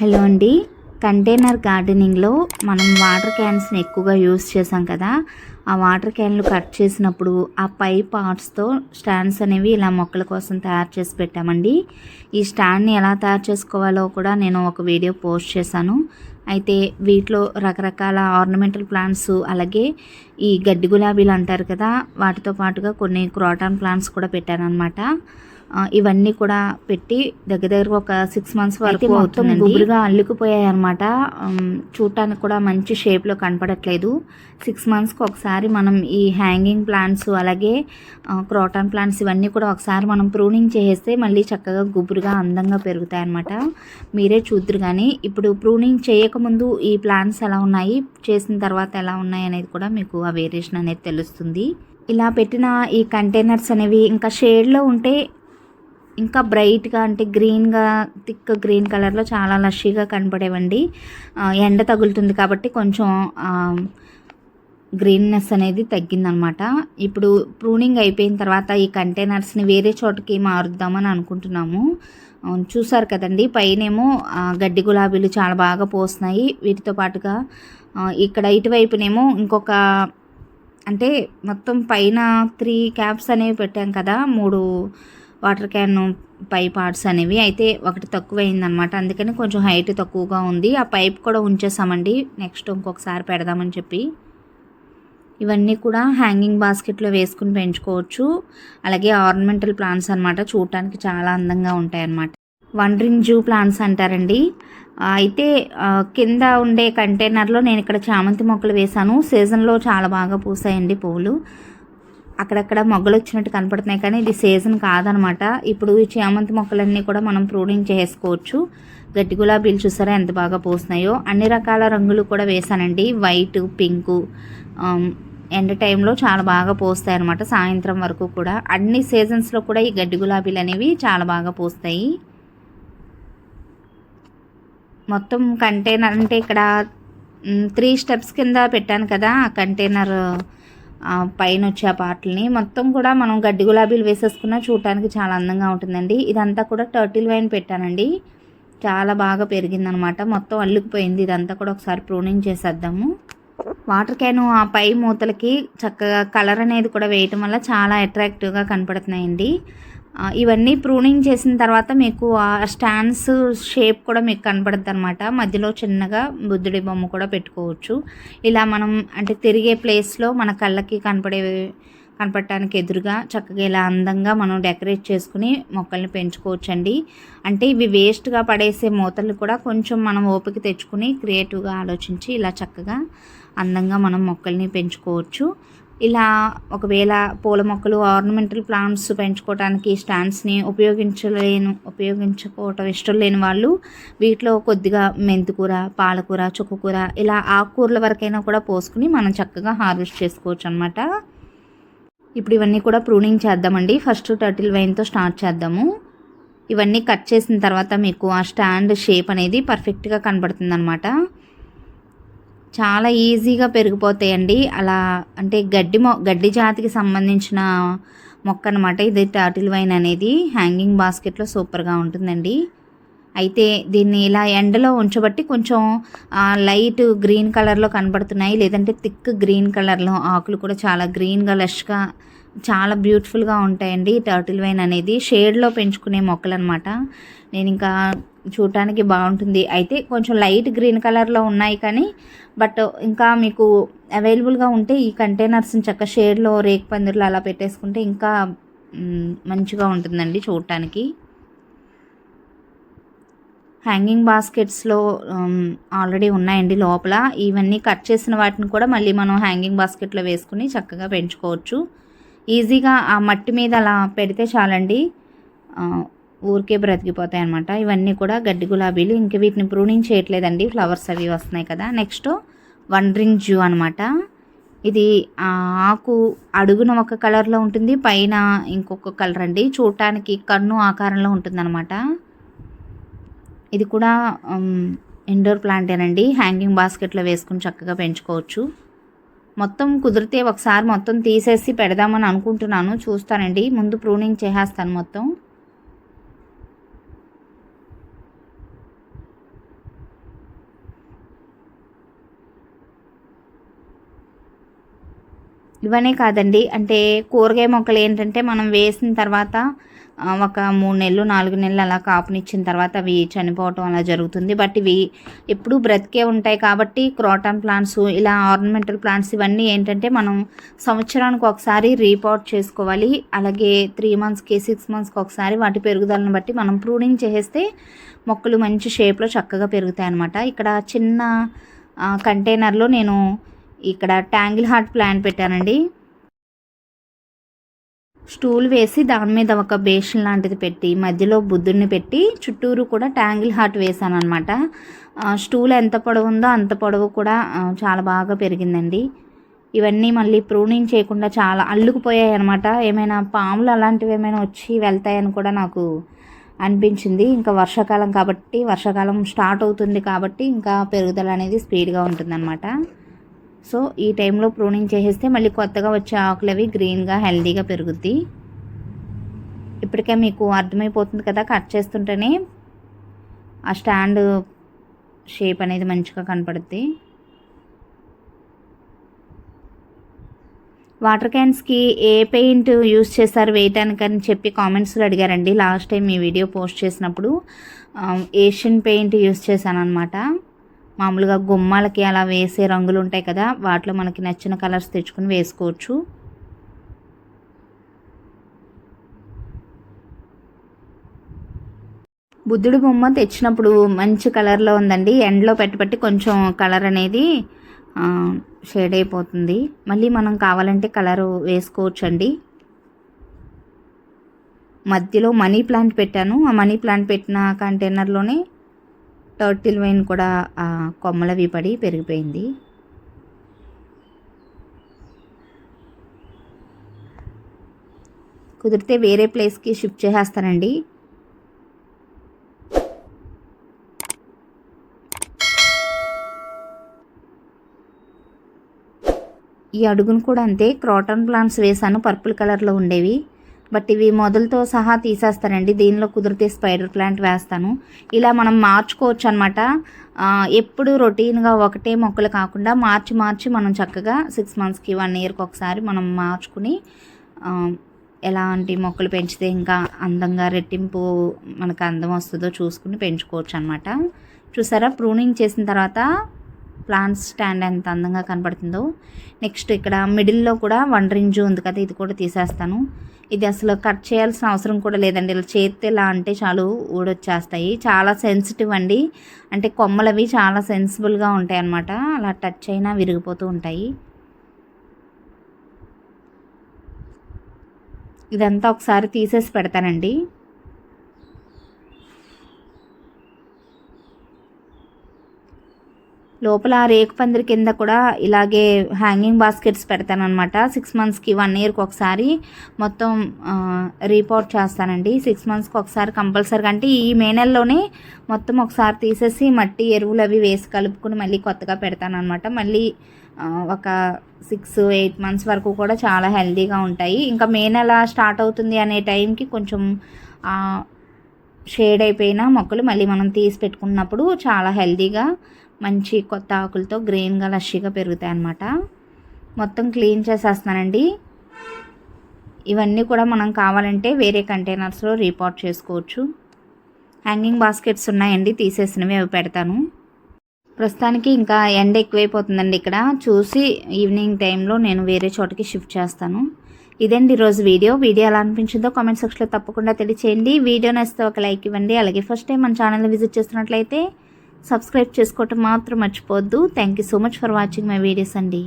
Hello అండి. Container గార్డెనింగ్లో మనం water క్యాన్స్ని ఎక్కువగా యూస్ చేసాం కదా. ఆ వాటర్ క్యాన్లు కట్ చేసినప్పుడు ఆ పై పార్ట్స్తో స్టాండ్స్ అనేవి ఇలా మొక్కల కోసం తయారు చేసి పెట్టామండి. ఈ స్టాండ్ని ఎలా తయారు చేసుకోవాలో కూడా నేను ఒక వీడియో పోస్ట్ చేశాను. అయితే వీటిలో రకరకాల ఆర్నమెంటల్ ప్లాంట్స్ అలాగే ఈ గడ్డి గులాబీలు అంటారు కదా వాటితో పాటుగా కొన్ని క్రాటాన్ ప్లాంట్స్ కూడా పెట్టానన్నమాట. ఇవన్నీ కూడా పెట్టి దగ్గర దగ్గర ఒక సిక్స్ మంత్స్ వరకు మొత్తం గుబురుగా అల్లుకుపోయాయి అనమాట చూడటానికి కూడా మంచి షేప్లో కనపడట్లేదు. సిక్స్ మంత్స్కి ఒకసారి మనం ఈ హ్యాంగింగ్ ప్లాంట్స్ అలాగే క్రోటాన్ ప్లాంట్స్ ఇవన్నీ కూడా ఒకసారి మనం ప్రూనింగ్ చేసేస్తే మళ్ళీ చక్కగా గుబురుగా అందంగా పెరుగుతాయి అనమాట మీరే చూద్దరు కానీ ఇప్పుడు ప్రూనింగ్ చేయకముందు ఈ ప్లాంట్స్ ఎలా ఉన్నాయి చేసిన తర్వాత ఎలా ఉన్నాయి అనేది కూడా మీకు ఆ వేరియేషన్ అనేది తెలుస్తుంది. ఇలా పెట్టిన ఈ కంటైనర్స్ అనేవి ఇంకా షేడ్లో ఉంటే ఇంకా బ్రైట్గా అంటే గ్రీన్గా థిక్ గ్రీన్ కలర్లో చాలా లష్షీగా కనపడేవండి. ఎండ తగులుతుంది కాబట్టి కొంచెం గ్రీన్నెస్ అనేది తగ్గిందనమాట. ఇప్పుడు ప్రూనింగ్ అయిపోయిన తర్వాత ఈ కంటైనర్స్ని వేరే చోటకి మారుద్దామని అనుకుంటున్నాము. చూసారు కదండి పైనేమో గడ్డి గులాబీలు చాలా బాగా పోస్తున్నాయి. వీటితో పాటుగా ఇక్కడ ఇటువైపునేమో ఇంకొక అంటే మొత్తం పైన త్రీ క్యాప్స్ అనేవి పెట్టాం కదా మూడు వాటర్ క్యాన్ పై పార్ట్స్ అనేవి. అయితే ఒకటి తక్కువైందనమాట అందుకని కొంచెం హైట్ తక్కువగా ఉంది. ఆ పైప్ కూడా ఉంచేసామండి. నెక్స్ట్ ఇంకొకసారి పెడదామని చెప్పి. ఇవన్నీ కూడా హ్యాంగింగ్ బాస్కెట్లో వేసుకుని పెంచుకోవచ్చు. అలాగే ఆర్నమెంటల్ ప్లాంట్స్ అనమాట చూడటానికి చాలా అందంగా ఉంటాయన్నమాట. వండరింగ్ జూ ప్లాంట్స్ అంటారండి. అయితే కింద ఉండే కంటైనర్లో నేను ఇక్కడ చామంతి మొక్కలు వేశాను. సీజన్లో చాలా బాగా పూసాయండి పువ్వులు. అక్కడక్కడ మొగ్గలు వచ్చినట్టు కనపడుతున్నాయి. కానీ ఇది సీజన్ కాదనమాట. ఇప్పుడు ఈ చామంతి మొక్కలన్నీ కూడా మనం ప్రూనింగ్ చేసుకోవచ్చు. గడ్డి గులాబీలు చూసారా ఎంత బాగా పూస్తున్నాయో. అన్ని రకాల రంగులు కూడా వేసానండి వైట్ పింకు ఎండ టైంలో చాలా బాగా పోస్తాయి అనమాట సాయంత్రం వరకు కూడా. అన్ని సీజన్స్లో కూడా ఈ గడ్డి గులాబీలు అనేవి చాలా బాగా పూస్తాయి. మొత్తం కంటైనర్ అంటే ఇక్కడ త్రీ స్టెప్స్ కింద పెట్టాను కదా. ఆ కంటైనర్ పైన వచ్చే ఆ పాటల్ని. మొత్తం కూడా మనం గడ్డి గులాబీలు వేసేసుకున్నా చూడటానికి చాలా అందంగా ఉంటుందండి. ఇదంతా కూడా టర్టిల్ వైన్ పెట్టానండి. చాలా బాగా పెరిగిందనమాట. మొత్తం అల్లుకుపోయింది. ఇదంతా కూడా ఒకసారి ప్రూనింగ్ చేసేద్దాము. వాటర్ క్యాన్ ఆ పై మూతలకి చక్కగా కలర్ అనేది కూడా వేయటం వల్ల చాలా అట్రాక్టివ్గా కనపడుతున్నాయండి. ఇవన్నీ ప్రూనింగ్ చేసిన తర్వాత మీకు ఆ స్టాండ్స్ షేప్ కూడా మీకు కనపడుతుంది అనమాట మధ్యలో చిన్నగా బుద్ధుడి బొమ్మ కూడా పెట్టుకోవచ్చు. ఇలా మనం అంటే తిరిగే ప్లేస్లో మన కళ్ళకి కనపడే కనపడటానికి ఎదురుగా చక్కగా ఇలా అందంగా మనం డెకరేట్ చేసుకుని మొక్కల్ని పెంచుకోవచ్చండి. అంటే ఇవి వేస్ట్గా పడేసే మూతలు కూడా కొంచెం మనం ఓపిక తెచ్చుకుని క్రియేటివ్గా ఆలోచించి ఇలా చక్కగా అందంగా మనం మొక్కల్ని పెంచుకోవచ్చు. ఇలా ఒకవేళ పూల మొక్కలు ఆర్నమెంటల్ ప్లాంట్స్ పెంచుకోవడానికి స్టాండ్స్ని ఉపయోగించలేను ఉపయోగించుకోవటం ఇష్టం లేని వాళ్ళు వీటిలో కొద్దిగా మెంతికూర పాలకూర చుక్కకూర ఇలా ఆకుకూరల వరకైనా కూడా పోసుకుని మనం చక్కగా హార్వెస్ట్ చేసుకోవచ్చు అనమాట ఇప్పుడు ఇవన్నీ కూడా ప్రూనింగ్ చేద్దామండి. ఫస్ట్ టర్టిల్ వైన్తో స్టార్ట్ చేద్దాము. ఇవన్నీ కట్ చేసిన తర్వాత మీకు ఆ స్టాండ్ షేప్ అనేది పర్ఫెక్ట్గా కనబడుతుంది అనమాట చాలా ఈజీగా పెరిగిపోతాయండి. అలా అంటే గడ్డి మొ గడ్డి జాతికి సంబంధించిన మొక్క అనమాట ఇది టర్టిల్ వైన్ అనేది. హ్యాంగింగ్ బాస్కెట్లో సూపర్గా ఉంటుందండి. అయితే దీన్ని ఇలా ఎండలో ఉంచబట్టి కొంచెం లైట్ గ్రీన్ కలర్లో కనబడుతున్నాయి. లేదంటే థిక్ గ్రీన్ కలర్లో ఆకులు కూడా చాలా గ్రీన్గా లష్గా చాలా బ్యూటిఫుల్గా ఉంటాయండి టర్టిల్ వైన్ అనేది. షేడ్లో పెంచుకునే మొక్కలు అనమాట నేను ఇంకా చూడటానికి బాగుంటుంది. అయితే కొంచెం లైట్ గ్రీన్ కలర్లో ఉన్నాయి కానీ బట్ ఇంకా మీకు అవైలబుల్గా ఉంటే ఈ కంటైనర్స్ని చక్క షేడ్లో రేక్ పందిర్లు అలా పెట్టేసుకుంటే ఇంకా మంచిగా ఉంటుందండి చూడటానికి. హ్యాంగింగ్ బాస్కెట్స్లో ఆల్రెడీ ఉన్నాయండి లోపల. ఇవన్నీ కట్ చేసిన వాటిని కూడా మళ్ళీ మనం హ్యాంగింగ్ బాస్కెట్లో వేసుకుని చక్కగా పెంచుకోవచ్చు. ఈజీగా ఆ మట్టి మీద అలా పెడితే చాలండి. ఊరికే బ్రతికిపోతాయి అనమాట ఇవన్నీ కూడా గడ్డి గులాబీలు. ఇంక వీటిని ప్రూనింగ్ చేయట్లేదండి. ఫ్లవర్స్ అవి వస్తున్నాయి కదా. నెక్స్ట్ వండరింగ్ జూ అనమాట ఇది ఆకు అడుగున ఒక కలర్లో ఉంటుంది. పైన ఇంకొక కలర్ అండి. చూడటానికి కన్ను ఆకారంలో ఉంటుందన్నమాట. ఇది కూడా ఇండోర్ ప్లాంటేనండి హ్యాంగింగ్ బాస్కెట్లో వేసుకుని చక్కగా పెంచుకోవచ్చు. మొత్తం కుదిరితే ఒకసారి మొత్తం తీసేసి పెడదామని అనుకుంటున్నాను. చూస్తానండి. ముందు ప్రూనింగ్ చేసేస్తాను మొత్తం. ఇవనే కాదండి. అంటే కూరగాయ మొక్కలు ఏంటంటే మనం వేసిన తర్వాత ఒక మూడు నెలలు నాలుగు నెలలు అలా కాపునిచ్చిన తర్వాత అవి చనిపోవటం అలా జరుగుతుంది. బట్ ఇవి ఎప్పుడూ బ్రతికే ఉంటాయి కాబట్టి క్రోటన్ ప్లాంట్స్ ఇలా ఆర్నమెంటల్ ప్లాంట్స్ ఇవన్నీ ఏంటంటే మనం సంవత్సరానికి ఒకసారి రీపోర్ట్ చేసుకోవాలి. అలాగే త్రీ మంత్స్కి సిక్స్ మంత్స్కి ఒకసారి వాటి పెరుగుదలను బట్టి మనం ప్రూనింగ్ చేసేస్తే మొక్కలు మంచి షేప్లో చక్కగా పెరుగుతాయి అన్నమాట ఇక్కడ చిన్న కంటైనర్లో నేను ఇక్కడ ట్యాంగిల్ హార్ట్ ప్లాంట్ పెట్టానండి. స్టూల్ వేసి దాని మీద ఒక బేషన్ లాంటిది పెట్టి మధ్యలో బుద్ధుడిని పెట్టి చుట్టూరు కూడా ట్యాంగిల్ హార్ట్ వేసాను అనమాట స్టూల్ ఎంత పొడవు ఉందో అంత పొడవు కూడా చాలా బాగా పెరిగిందండి. ఇవన్నీ మళ్ళీ ప్రూనింగ్ చేయకుండా చాలా అల్లుకుపోయాయి అనమాట ఏమైనా పాములు అలాంటివి ఏమైనా వచ్చి వెళ్తాయని కూడా నాకు అనిపించింది. ఇంకా వర్షాకాలం కాబట్టి వర్షాకాలం స్టార్ట్ అవుతుంది కాబట్టి ఇంకా పెరుగుదల అనేది స్పీడ్గా ఉంటుందన్నమాట. సో ఈ టైంలో ప్రూనింగ్ చేసేస్తే మళ్ళీ కొత్తగా వచ్చే ఆకులు అవి గ్రీన్గా హెల్దీగా పెరుగుద్ది. ఇప్పటికే మీకు అర్థమైపోతుంది కదా కట్ చేస్తుంటేనే ఆ స్టాండ్ షేప్ అనేది మంచిగా కనపడుద్ది. వాటర్ క్యాన్స్కి ఏ పెయింట్ యూస్ చేస్తారు వేయటానికి అని చెప్పి కామెంట్స్లో అడిగారండి. లాస్ట్ టైం ఈ వీడియో పోస్ట్ చేసినప్పుడు ఏషియన్ పెయింట్ యూస్ చేశాను అనమాట మామూలుగా గుమ్మాలకి అలా వేసే రంగులు ఉంటాయి కదా వాటిలో మనకి నచ్చిన కలర్స్ తెచ్చుకుని వేసుకోవచ్చు. బుద్ధుడి బొమ్మ తెచ్చినప్పుడు మంచి కలర్లో ఉందండి. ఎండలో పెట్టబట్టి కొంచెం కలర్ అనేది షేడ్ అయిపోతుంది. మళ్ళీ మనం కావాలంటే కలరు వేసుకోవచ్చండి. మధ్యలో మనీ ప్లాంట్ పెట్టాను. ఆ మనీ ప్లాంట్ పెట్టిన కంటైనర్లోనే టర్టిల్ వైన్ కూడా కొమ్మలవి పడి పెరిగిపోయింది. కుదిరితే వేరే ప్లేస్కి షిఫ్ట్ చేసేస్తానండి. ఈ అడుగును కూడా అంతే క్రాటన్ ప్లాంట్స్ వేసాను పర్పుల్ కలర్లో ఉండేవి. బట్ ఇవి మొదలతో సహా తీసేస్తానండి దీనిలో కుదిరితే స్పైడర్ ప్లాంట్ వేస్తాను. ఇలా మనం మార్చుకోవచ్చు అనమాట ఎప్పుడు రొటీన్గా ఒకటే మొక్కలు కాకుండా మార్చి మార్చి మనం చక్కగా సిక్స్ మంత్స్కి వన్ ఇయర్కి ఒకసారి మనం మార్చుకుని ఎలాంటి మొక్కలు పెంచితే ఇంకా అందంగా రెట్టింపు మనకు అందం వస్తుందో చూసుకుని పెంచుకోవచ్చు అనమాట చూసారా? ప్రూనింగ్ చేసిన తర్వాత ప్లాంట్స్ స్టాండ్ ఎంత అందంగా కనపడుతుందో. నెక్స్ట్ ఇక్కడ మిడిల్లో కూడా వన్ రింజు ఉంది కదా ఇది కూడా తీసేస్తాను. ఇది అసలు కట్ చేయాల్సిన అవసరం కూడా లేదండి. ఇలా చేతితో ఇలా అంటే చాలు ఊడొచ్చేస్తాయి. చాలా సెన్సిటివ్ అండి. అంటే కొమ్మలవి చాలా సెన్సిబుల్గా ఉంటాయి అన్నమాట. అలా టచ్ అయినా విరిగిపోతూ ఉంటాయి. ఇదంతా ఒకసారి తీసేసి పెడతానండి. లోపల రేకు పందిరి కింద కూడా ఇలాగే హ్యాంగింగ్ బాస్కెట్స్ పెడతానమాట సిక్స్ మంత్స్కి వన్ ఇయర్కి ఒకసారి మొత్తం రీపోర్ట్ చేస్తానండి. సిక్స్ మంత్స్కి ఒకసారి కంపల్సరీగా అంటే ఈ మే నెలలోనే మొత్తం ఒకసారి తీసేసి మట్టి ఎరువులు అవి వేసి కలుపుకుని మళ్ళీ కొత్తగా పెడతానమాట మళ్ళీ ఒక సిక్స్ ఎయిట్ మంత్స్ వరకు కూడా చాలా హెల్తీగా ఉంటాయి. ఇంకా మే నెల స్టార్ట్ అవుతుంది అనే టైంకి కొంచెం షేడ్ అయిపోయిన మొక్కలు మళ్ళీ మనం తీసి పెట్టుకున్నప్పుడు చాలా హెల్తీగా మంచి కొత్త ఆకులతో గ్రీన్గా లష్గా పెరుగుతాయి అన్నమాట మొత్తం క్లీన్ చేసేస్తానండి ఇవన్నీ కూడా మనం కావాలంటే వేరే కంటైనర్స్లో రిపోర్ట్ చేసుకోవచ్చు. హ్యాంగింగ్ బాస్కెట్స్ ఉన్నాయండి తీసేసినవి అవి పెడతాను. ప్రస్తుతానికి ఇంకా ఎండ ఎక్కువైపోతుందండి ఇక్కడ. చూసి ఈవినింగ్ టైంలో నేను వేరే చోటకి షిఫ్ట్ చేస్తాను. ఇదండి ఈరోజు వీడియో. వీడియో ఎలా అనిపించిందో కామెంట్ సెక్షన్లో తప్పకుండా తెలియచేయండి. వీడియో నచ్చితే ఒక లైక్ ఇవ్వండి. అలాగే ఫస్ట్ టైం మన ఛానల్ని విజిట్ చేస్తున్నట్లయితే సబ్స్క్రైబ్ చేసుకోవటం మాత్రం మర్చిపోవద్దు. Thank you so much for watching my videos అండి.